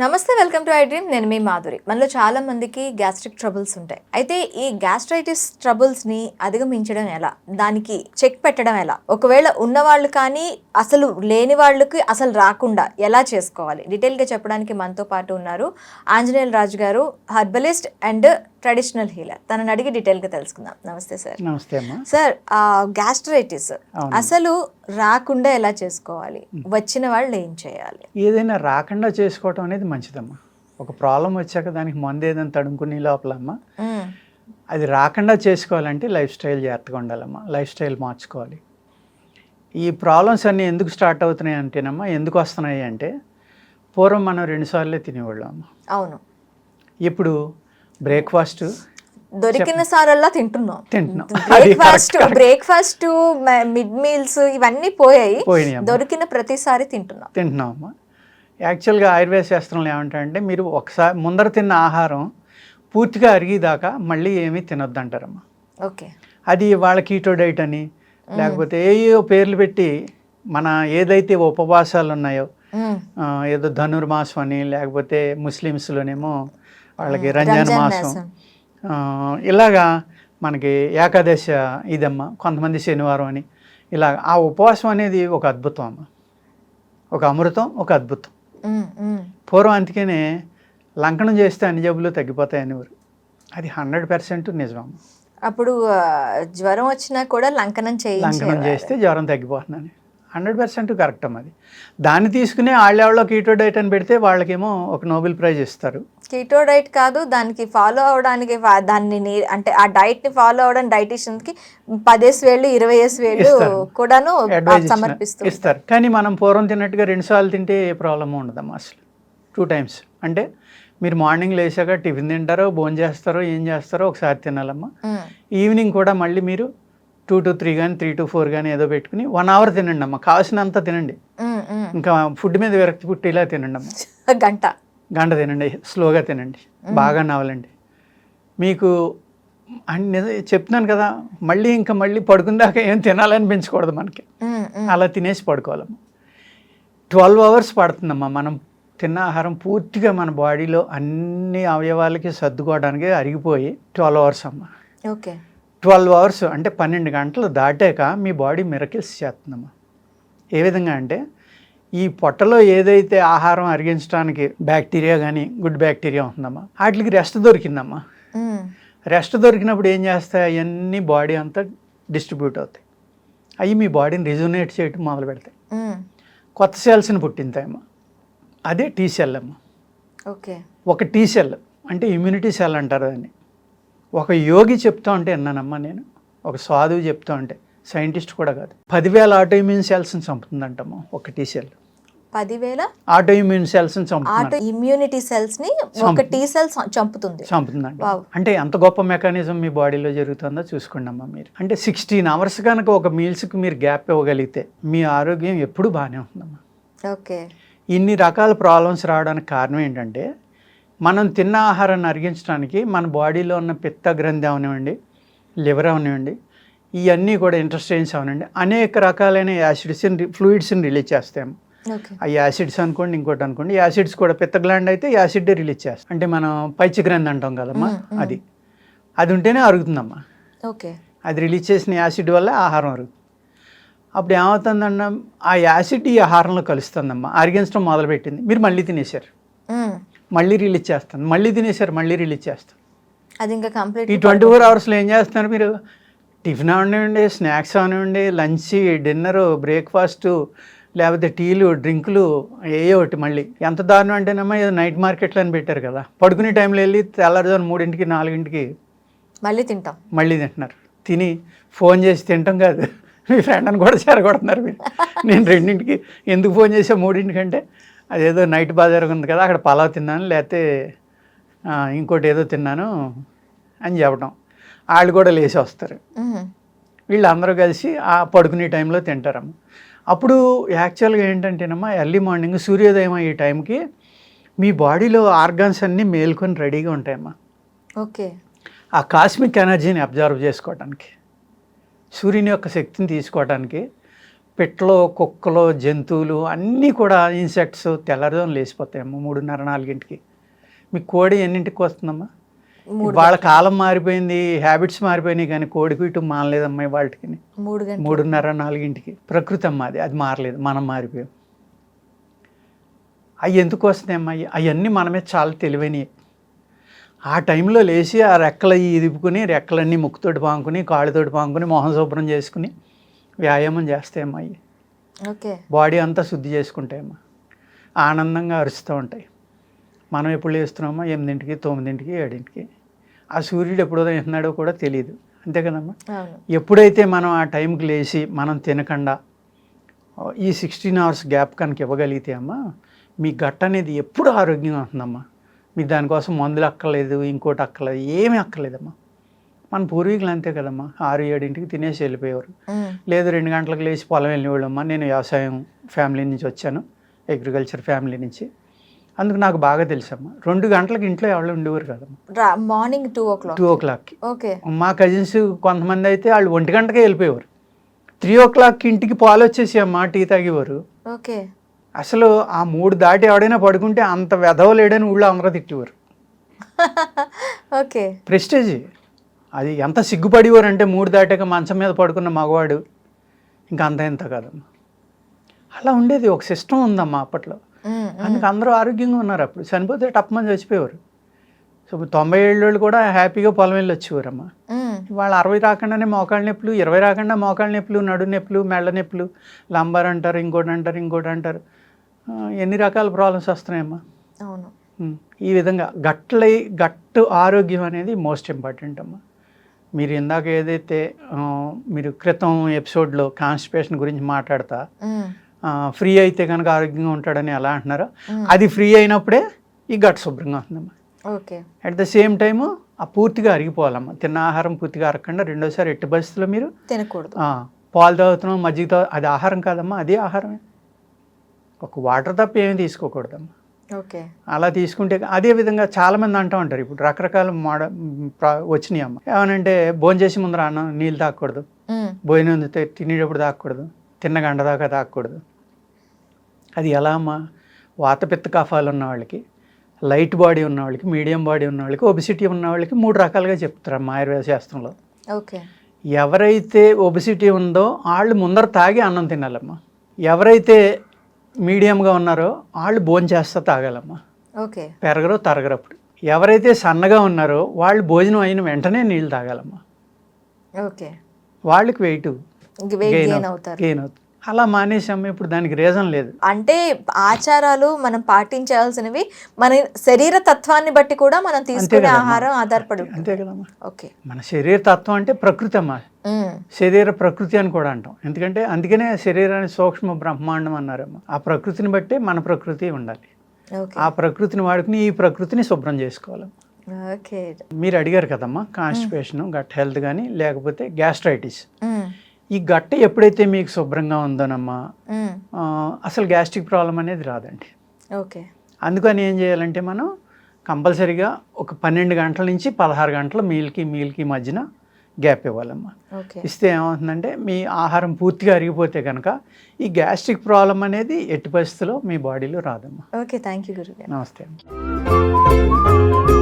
నమస్తే welcome to I dream. నేను మీ మాధురి. మనలో చాలా మందికి గ్యాస్ట్రిక్ ట్రబుల్స్ ఉంటాయి. అయితే ఈ గ్యాస్ట్రైటిస్ ట్రబుల్స్ని అధిగమించడం ఎలా? దానికి చెక్ పెట్టడం ఎలా? ఒకవేళ ఉన్న వాళ్ళు కానీ అసలు లేని వాళ్ళకి అసలు రాకుండా ఎలా చేసుకోవాలి? డీటెయిల్గా చెప్పడానికి మనతో పాటు ఉన్నారు ఆంజనేయుల రాజు గారు హర్బలిస్ట్ అండ్ ట్రెడిషనల్ హీలర్ తనని అడిగి డీటెయిల్గా తెలుసుకుందాం. నమస్తే సార్ నమస్తే అమ్మా. సార్ ఆ గ్యాస్ట్రైటిస్. అసలు రాకుండా ఎలా చేసుకోవాలి? వచ్చిన వాళ్ళు ఏం చేయాలి? ఏదైనా రాకుండా చేసుకోవటం అనేది మంచిదమ్మా. ఒక ప్రాబ్లం వచ్చాక దానికి మందు ఏదైనా తడుముకునే లోపలమ్మా మ్మ్. అది రాకుండా చేసుకోవాలంటే లైఫ్ స్టైల్ జాగ్రత్తగా ఉండాలమ్మా. లైఫ్ స్టైల్ మార్చుకోవాలి. ఈ ప్రాబ్లమ్స్ అన్నీ ఎందుకు స్టార్ట్ అవుతున్నాయి అంటేనమ్మా ఎందుకు వస్తున్నాయి అంటే పూర్వం మనం రెండుసార్లే తినేవాళ్ళం అమ్మా. అవును. ఇప్పుడు బ్రేక్ఫాస్ట్ దొరికిన సారల్లా తింటున్నాం. బ్రేక్ఫాస్ట్. బ్రేక్ఫాస్ట్ మిడ్ మీల్స్ ఇవన్నీ పోయాయి. దొరికిన ప్రతిసారి తింటున్నాం. తింటున్నాం అమ్మా. యాక్చువల్గా ఆయుర్వేద శాస్త్రంలో ఏమంటారంటే మీరు ఒకసారి ముందర తిన్న ఆహారం పూర్తిగా అరిగేదాకా మళ్ళీ ఏమీ తినొద్దు అంటారమ్మా ఓకే. అది వాళ్ళ కీటో డైట్ అని లేకపోతే ఏయో పేర్లు పెట్టి మన ఏదైతే ఉపవాసాలు ఉన్నాయో ఏదో ధనుర్మాసం అని లేకపోతే ముస్లిమ్స్లోనేమో వాళ్ళకి రంజాన్ మాసం. ఇలాగా మనకి ఏకాదశ ఇదమ్మా కొంతమంది శనివారం అని. ఇలా ఆ ఉపవాసం అనేది ఒక అద్భుతం అమ్మ. ఒక అమృతం ఒక అద్భుతం. పూర్వం అందుకనే లంకనం చేస్తే అన్ని జబ్బులు తగ్గిపోతాయి అనేవారు అది హండ్రెడ్ పర్సెంట్ నిజం అప్పుడు జ్వరం వచ్చినా కూడా లంకనం లంకనం చేయించేవారు చేస్తే జ్వరం తగ్గిపోతుందని. హండ్రెడ్ పర్సెంట్ కరెక్ట్ అమ్మది దాన్ని తీసుకుని వాళ్ళెవళ్ళో కీటో డైట్ అని పెడితే వాళ్ళకేమో ఒక నోబెల్ ప్రైజ్ ఇస్తారు. కీటో డైట్ కాదు దానికి ఫాలో అవడానికి దాన్ని అంటే ఆ డైట్ని ఫాలో అవడానికి డైటిషియన్కి పదేసి వేలు ఇరవై వేసి వేలు. కూడాను అడ్వైజ్ సమర్పిస్తూ ఇస్తారు. కానీ మనం పూర్వం తిన్నట్టుగా రెండు సార్లు తింటే ఏ ప్రాబ్లం ఉండదమ్మా అసలు. టూ టైమ్స్ అంటే మీరు మార్నింగ్ లేచాక టిఫిన్ తింటారో భోజనం చేస్తారో ఏం చేస్తారో ఒకసారి తినాలమ్మా. మ్మ్. ఈవినింగ్ కూడా మళ్ళీ మీరు టూ టు త్రీ కానీ త్రీ టు ఫోర్ కానీ ఏదో పెట్టుకుని వన్ అవర్ తినండి అమ్మా కావాల్సినంత తినండి. ఇంకా ఫుడ్ మీద విరక్తి పుట్టి ఇలా తినండి అమ్మా గంట. గంట తినండి స్లోగా తినండి బాగా నవలండి. మీకు అన్ని చెప్తున్నాను కదా మళ్ళీ ఇంకా మళ్ళీ పడుకుందాకా ఏం తినాలనిపించకూడదు మనకి. అలా తినేసి పడుకోవాలమ్మా. ట్వెల్వ్ అవర్స్ పడుతుందమ్మా మనం తిన్న ఆహారం పూర్తిగా మన బాడీలో అన్ని అవయవాలకి సర్దుకోవడానికి అరిగిపోయి ట్వెల్వ్ అవర్స్ అమ్మా. ఓకే. ట్వెల్వ్ అవర్స్ అంటే పన్నెండు గంటలు దాటాక మీ బాడీ మిరకిల్స్ చేస్తుందమ్మా. ఏ విధంగా అంటే ఈ పొట్టలో ఏదైతే ఆహారం అరిగించడానికి బ్యాక్టీరియా కానీ గుడ్ బ్యాక్టీరియా ఉంటుందమ్మా వాటికి రెస్ట్ దొరికిందమ్మా. మ్మ్. రెస్ట్ దొరికినప్పుడు ఏం చేస్తాయి? అవన్నీ బాడీ అంతా డిస్ట్రిబ్యూట్ అవుతాయి. అవి మీ బాడీని రిజునేట్ చేయటం మొదలు పెడతాయి. కొత్త సెల్స్ని పుట్టింతాయమ్మా. అదే టీ సెల్ అమ్మ. ఓకే. ఒక టీ సెల్ అంటే ఇమ్యూనిటీ సెల్ అంటారు దాన్ని. ఒక యోగి చెప్తా ఉంటే విన్నానమ్మా నేను. ఒక సాధువు చెప్తా ఉంటే. సైంటిస్ట్ కూడా కాదు. పదివేల ఆటో ఇమ్యూన్ సెల్స్ని చంపుతుందంటమ్మా ఒక టీ సెల్ పదివేల ఆటో ఇమ్యూన్ సెల్స్ని ఆటో ఇమ్యూనిటీ సెల్స్ని ఒక టీ సెల్ చంపుతుంది. చంపుతుందంట Wow. అంటే ఎంత గొప్ప మెకానిజం మీ బాడీలో జరుగుతుందో చూసుకోండి అమ్మా మీరు. అంటే సిక్స్టీన్ అవర్స్ కనుక ఒక మీల్స్కి మీరు గ్యాప్ ఇవ్వగలిగితే మీ ఆరోగ్యం ఎప్పుడు బాగానే ఉంటుందమ్మా ఓకే. ఇన్ని రకాల ప్రాబ్లమ్స్ రావడానికి కారణం ఏంటంటే మనం తిన్న ఆహారాన్ని అరిగించడానికి మన బాడీలో ఉన్న పిత్త గ్రంథి అవనివ్వండి లివర్ అవనివ్వండి ఇవన్నీ కూడా ఇంటర్స్టెయిన్స్ అవనండి అనేక రకాలైన యాసిడ్స్ని ఫ్లూయిడ్స్ని రిలీజ్ చేస్తాము ఆ యాసిడ్స్ అనుకోండి ఇంకోటి అనుకోండి. యాసిడ్స్ కూడా పిత్త గ్లాండ్ అయితే యాసిడ్ రిలీజ్ చేస్తాం. అంటే మనం పైచి గ్రంథి అంటాం కదమ్మా అది. అది ఉంటేనే అరుగుతుందమ్మా. ఓకే. అది రిలీజ్ చేసిన యాసిడ్ వల్ల ఆహారం అరుగుతుంది. అప్పుడు ఏమవుతుందన్న ఆ యాసిడ్ ఈ ఆహారంలో కలుస్తుందమ్మా. అరిగించడం మొదలుపెట్టింది. మీరు మళ్ళీ తినేశారు. మళ్ళీ రిలీజ్ చేస్తాను. మళ్ళీ తినేశారు మళ్ళీ రిలీజ్ చేస్తాను. అది ఇంకా కంప్లీట్ ఈ ట్వంటీ ఫోర్ అవర్స్లో ఏం చేస్తున్నారు మీరు? టిఫిన్ అవనివ్వండి స్నాక్స్ అవనివ్వండి లంచ్ డిన్నరు బ్రేక్ఫాస్ట్ లేకపోతే టీలు డ్రింకులు ఏయో ఒకటి మళ్ళీ. ఎంత దారుణం అంటేనమ్మా ఏదో నైట్ మార్కెట్లో అని పెట్టారు కదా. పడుకునే టైంలో వెళ్ళి తెల్లారుజాము మూడింటికి నాలుగింటికి మళ్ళీ తింటాం. మళ్ళీ తింటున్నారు. తిని ఫోన్ చేసి తింటాం కాదు. మీ ఫ్రెండ్ అని కూడా చేరగొడుతున్నారు మీరు. నేను రెండింటికి ఎందుకు ఫోన్ చేసా మూడింటికంటే? అదేదో నైట్ బాజార్ ఉంది కదా అక్కడ పలావ్ తిన్నాను లేకపోతే ఇంకోటి ఏదో తిన్నాను అని చెప్పడం వాళ్ళు కూడా లేచి వస్తారు. మ్మ్. వీళ్ళందరూ కలిసి ఆ పడుకునే టైంలో తింటారమ్మ. అప్పుడు యాక్చువల్గా ఏంటంటేనమ్మా ఎర్లీ మార్నింగ్ సూర్యోదయం ఈ టైంకి మీ బాడీలో ఆర్గాన్స్ అన్నీ మేల్కొని రెడీగా ఉంటాయమ్మా. ఓకే. ఆ కాస్మిక్ ఎనర్జీని అబ్జర్వ్ చేసుకోవడానికి సూర్యుని యొక్క శక్తిని తీసుకోవడానికి పిట్టలు కుక్కలు జంతువులు అన్నీ కూడా ఇన్సెక్ట్స్ తెల్లరిజం లేచిపోతాయమ్మా మూడున్నర నాలుగింటికి. మీ కోడి ఎన్నింటికి వస్తుందమ్మా? వాళ్ళ కాలం మారిపోయింది హ్యాబిట్స్ మారిపోయినాయి కానీ కోడి పీటు మానలేదమ్మా వాటికి మూడు గంటలు. మూడున్నర నాలుగింటికి. ప్రకృతి అమ్మ అది అది మారలేదు మనం మారిపోయాం. అవి ఎందుకు వస్తున్నాయమ్మా అవి అవన్నీ మనమే చాలా తెలివైనవి ఆ టైంలో లేచి ఆ రెక్కలు ఇదిపుకుని రెక్కలన్నీ ముక్కుతోటి పాముకుని కాళ్ళతోటి పాముకుని మొహం శుభ్రం చేసుకుని వ్యాయామం చేస్తాయమ్మా అవి ఓకే. బాడీ అంతా శుద్ధి చేసుకుంటాయమ్మా ఆనందంగా అరుస్తూ ఉంటాయి. మనం ఎప్పుడు లేస్తున్నామో ఎనిమిదింటికి తొమ్మిదింటికి ఏడింటికి. ఆ సూర్యుడు ఎప్పుడు ఉదయిస్తున్నాడో కూడా తెలియదు అంతే కదమ్మా? ఎప్పుడైతే మనం ఆ టైంకి లేచి మనం తినకుండా ఈ సిక్స్టీన్ అవర్స్ గ్యాప్ కనుక ఇవ్వగలిగితే అమ్మా మీ గట్ అనేది ఎప్పుడు ఆరోగ్యంగా ఉంటుందమ్మా. మీకు దానికోసం మందులు అక్కర్లేదు ఇంకోటి అక్కర్లేదు ఏమీ అక్కర్లేదమ్మా. మన పూర్వీకులు అంతే కదమ్మా. ఆరు ఏడింటికి తినేసి వెళ్ళిపోయేవారు. లేదు రెండు గంటలకు లేచి పొలం వెళ్ళేవాళ్ళమ్మా నేను వ్యవసాయం ఫ్యామిలీ నుంచి వచ్చాను అగ్రికల్చర్ ఫ్యామిలీ నుంచి. అందుకు నాకు బాగా తెలుసమ్మా. రెండు గంటలకు ఇంట్లో ఎవరు ఉండేవారు కదమ్మా. రా morning two o'clock two ఓ క్లాక్కి ఓకే మా కజిన్స్ కొంతమంది అయితే వాళ్ళు ఒంటి గంటకే వెళ్ళిపోయేవారు. త్రీ ఓ క్లాక్కి ఇంటికి పాలు వచ్చేసి అమ్మా టీ తాగేవారు. ఓకే అసలు ఆ మూడు దాటి ఎవడైనా పడుకుంటే అంత వెధవలేడని ఊళ్ళో అందరూ తిట్టేవారు. ఓకే ప్రెస్టేజ్ అది ఎంత సిగ్గుపడేవారు అంటే మూడు దాటాక మంచం మీద పడుకున్న మగవాడు. ఇంకా అంత ఎంత కాదమ్మా. అలా ఉండేది ఒక సిస్టమ్ ఉందమ్మా అప్పట్లో. అందుకు అందరూ ఆరోగ్యంగా ఉన్నారు అప్పుడు చనిపోతే టప్మని చచ్చిపోయేవారు. సో తొంభై ఏళ్ళు కూడా హ్యాపీగా పొలం వెళ్ళి వచ్చేవారమ్మా. వాళ్ళ అరవై రాకుండానే మోకాళ్ళ నొప్పులు ఇరవై రాకుండా మోకాళ్ళ నొప్పులు నడు నొప్పులు మెళ్ళ నొప్పులు లంబర్ అంటారు ఇంకోటి అంటారు ఇంకోటి అంటారు. ఎన్ని రకాల ప్రాబ్లమ్స్ వస్తున్నాయమ్మా? అవును. ఈ విధంగా గట్లై గట్టు ఆరోగ్యం అనేది మోస్ట్ ఇంపార్టెంట్ అమ్మా. మీరు ఇందాక ఏదైతే మీరు క్రితం ఎపిసోడ్లో కాన్స్టిపేషన్ గురించి మాట్లాడతా ఫ్రీ అయితే కనుక ఆరోగ్యంగా ఉంటాడని ఎలా అంటున్నారో? అది ఫ్రీ అయినప్పుడే ఈ గట్ శుభ్రంగా ఉంటుందమ్మా okay. At the same time ఆ పూర్తిగా అరిగిపోవాలమ్మా. తిన్న ఆహారం పూర్తిగా అరగకుండా రెండోసారి ఎట్టి పరిస్థితుల్లో మీరు తినకూడదు. పాలు తాగుతున్నాం మజ్జిగ తాగు అది ఆహారం కాదమ్మా అది ఆహారమే. ఒక వాటర్ తప్ప ఏమీ తీసుకోకూడదమ్మా. ఓకే. అలా తీసుకుంటే అదే విధంగా చాలామంది అంటూ ఉంటారు ఇప్పుడు రకరకాల మోడ వచ్చినాయి అమ్మ ఏమనంటే భోజనం చేసి ముందర అన్నం నీళ్ళు తాగకూడదు. భోజనం తినేటప్పుడు తాగకూడదు. తిన్న గంట దాకా తాగకూడదు. అది ఎలా అమ్మా? వాతపిత్త కఫాలు ఉన్న వాళ్ళకి లైట్ బాడీ ఉన్న వాళ్ళకి మీడియం బాడీ ఉన్న వాళ్ళకి ఒబిసిటీ ఉన్న వాళ్ళకి మూడు రకాలుగా చెప్తారు అమ్మా ఆయుర్వేద శాస్త్రంలో. ఓకే. ఎవరైతే ఒబిసిటీ ఉందో వాళ్ళు ముందర తాగి అన్నం తినాలమ్మా. ఎవరైతే మీడియంగా ఉన్నారో వాళ్ళు భోజనం చేస్తా తాగాలమ్మా. ఓకే. పెరగరు తరగరప్పుడు ఎవరైతే సన్నగా ఉన్నారో వాళ్ళు భోజనం అయిన వెంటనే నీళ్ళు తాగాలమ్మా. ఓకే. వాళ్ళకి వెయిట్ ఇంక వెయిట్ గెయిన్ అవుతారు. గెయిన్ అవుతుంది. అలా మానేసాము ఇప్పుడు దానికి రీజన్ లేదు. అంటే ఆచారాలు మనం పాటించాల్సినవి మన శరీర తత్వాన్ని బట్టి కూడా మనం తీసుకునే. ఆహారం ఆధారపడి అంతే కదమ్మా. ఓకే. మన శరీర తత్వం అంటే ప్రకృతి అమ్మా. శరీర ప్రకృతి అని కూడా అంటాం. ఎందుకంటే అందుకనే శరీరాన్ని సూక్ష్మ బ్రహ్మాండం అన్నారమ్మా. ఆ ప్రకృతిని బట్టే మన ప్రకృతి ఉండాలి. ఆ ప్రకృతిని వాడుకుని ఈ ప్రకృతిని శుభ్రం చేసుకోవాలి. ఓకే. మీరు అడిగారు కదమ్మా కాన్స్టిపేషన్ గట్ హెల్త్ కానీ లేకపోతే గ్యాస్ట్రైటిస్ ఈ గట్ట ఎప్పుడైతే మీకు శుభ్రంగా ఉందోనమ్మా అసలు గ్యాస్ట్రిక్ ప్రాబ్లం అనేది రాదండి. ఓకే. అందుకని ఏం చేయాలంటే మనం కంపల్సరీగా ఒక పన్నెండు గంటల నుంచి పదహారు గంటల మీల్కి మీల్కి మధ్యన గ్యాప్ ఇవ్వాలమ్మా. ఓకే. ఇస్తే ఏమవుతుందంటే మీ ఆహారం పూర్తిగా అరిగిపోతే కనుక ఈ గ్యాస్ట్రిక్ ప్రాబ్లం అనేది ఎట్టి పరిస్థితుల్లో మీ బాడీలో రాదమ్మా. ఓకే థ్యాంక్ యూ గురుగారు. నమస్తే అమ్మా